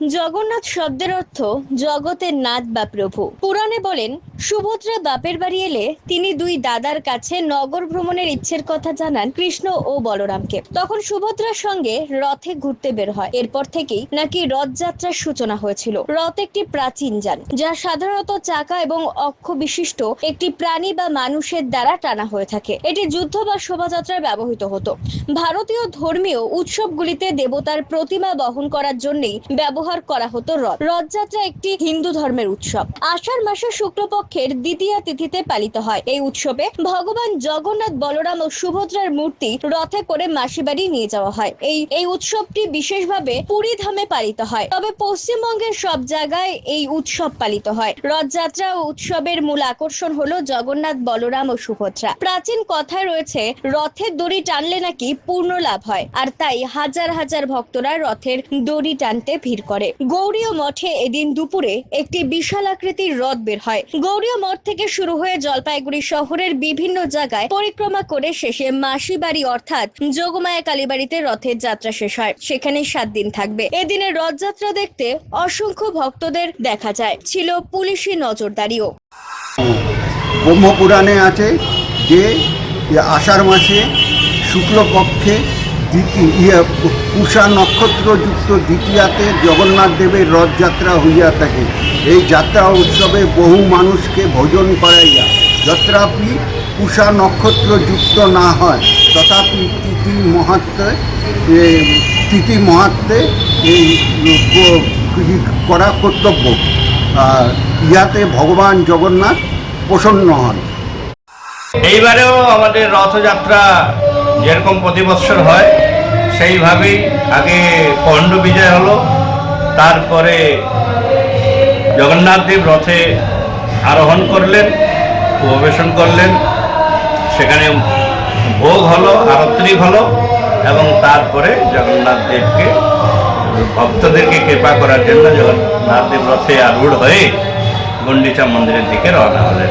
Jagannath শব্দের অর্থ জগতের নাথ বা প্রভু। পুরাণে বলেন, সুভদ্রা বাপের বাড়ি এলে তিনি দুই দাদার কাছে নগর ভ্রমণের ইচ্ছের কথা জানান কৃষ্ণ ও বলরামকে। তখন সুভদ্রার সঙ্গে রথে ঘুরতে বের হয়। এরপর থেকেই নাকি রথযাত্রার সূচনা হয়েছিল। রথ একটি প্রাচীন যান, যা সাধারণত চাকা এবং অক্ষ বিশিষ্ট একটি প্রাণী বা মানুষের দ্বারা টানা হয়ে থাকে। এটি যুদ্ধ বা শোভাযাত্রায় ব্যবহৃত হতো। ভারতীয় ধর্মীয় উৎসবগুলিতে দেবতার প্রতিমা বহন করার জন্যই ব্যবহার করা হতো রথ। রথযাত্রা একটি হিন্দু ধর্মের উৎসব। আষাঢ় মাসের শুক্লপক্ষের দ্বিতীয়া তিথিতে পালিত হয়। এই উৎসবে ভগবান জগন্নাথ, বলরাম ও সুভদ্রার মূর্তি রথে করে মাসিবাড়ি নিয়ে যাওয়া হয়। এই এই উৎসবটি বিশেষভাবে পুরী ধামে পালিত হয়। তবে পশ্চিমবঙ্গের সব জায়গায় এই উৎসব পালিত হয়। রথযাত্রা ও উৎসবের মূল আকর্ষণ হলো জগন্নাথ, বলরাম ও সুভদ্রা। প্রাচীন কথায় রয়েছে রথের দড়ি টানলে নাকি পূর্ণ লাভ হয়। আর তাই হাজার হাজার ভক্তরা রথের দড়ি টানতে ভিড় করে। গৌরীয় মঠে এদিন দুপুরে একটি বিশাল আকৃতির রথ বের হয়। গৌরীয় মঠ থেকে শুরু হয়ে জলপাইগুড়ি শহরের বিভিন্ন জায়গায় পরিক্রমা করে শেষে মাসিবাড়ি অর্থাৎ যোগমায়া কালীবাড়িতে রথের যাত্রা শেষ হয়। সেখানে সাত দিন থাকবে। এদিনের রথযাত্রা দেখতে অসংখ্য ভক্তদের দেখা যায়। ছিল পুলিশি নজরদারিও। ব্রহ্মপুরাণে আছে যে আষাঢ় মাসে শুক্লপক্ষে দ্বিতীয় ইয়ে পুষা নক্ষত্রযুক্ত দ্বিতীয়াতে জগন্নাথ দেবের রথযাত্রা হইয়া থাকে। এই যাত্রা উৎসবে বহু মানুষকে ভোজন করাইয়া, যত্রাপি পুষা নক্ষত্রযুক্ত না হয়, তথাপি তিথি মহাত্মে তিথি মহাত্মে এই করা কর্তব্য। ইহাতে ভগবান জগন্নাথ প্রসন্ন হন। এইবারেও আমাদের রথযাত্রা যেরকম প্রতি বৎসর হয়, সেইভাবেই আগে পণ্ড বিজয় হলো, তারপরে জগন্নাথ দেব রথে আরোহণ করলেন, উপবেশন করলেন, সেখানে ভোগ হলো আরত্রিক হলো, এবং তারপরে জগন্নাথ দেবকে, ভক্তদেরকে কৃপা করার জন্য জগন্নাথ দেব রথে আরূঢ় হয়ে গন্ডিচা মন্দিরের দিকে রওনা হলেন।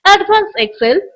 Advanced Excel.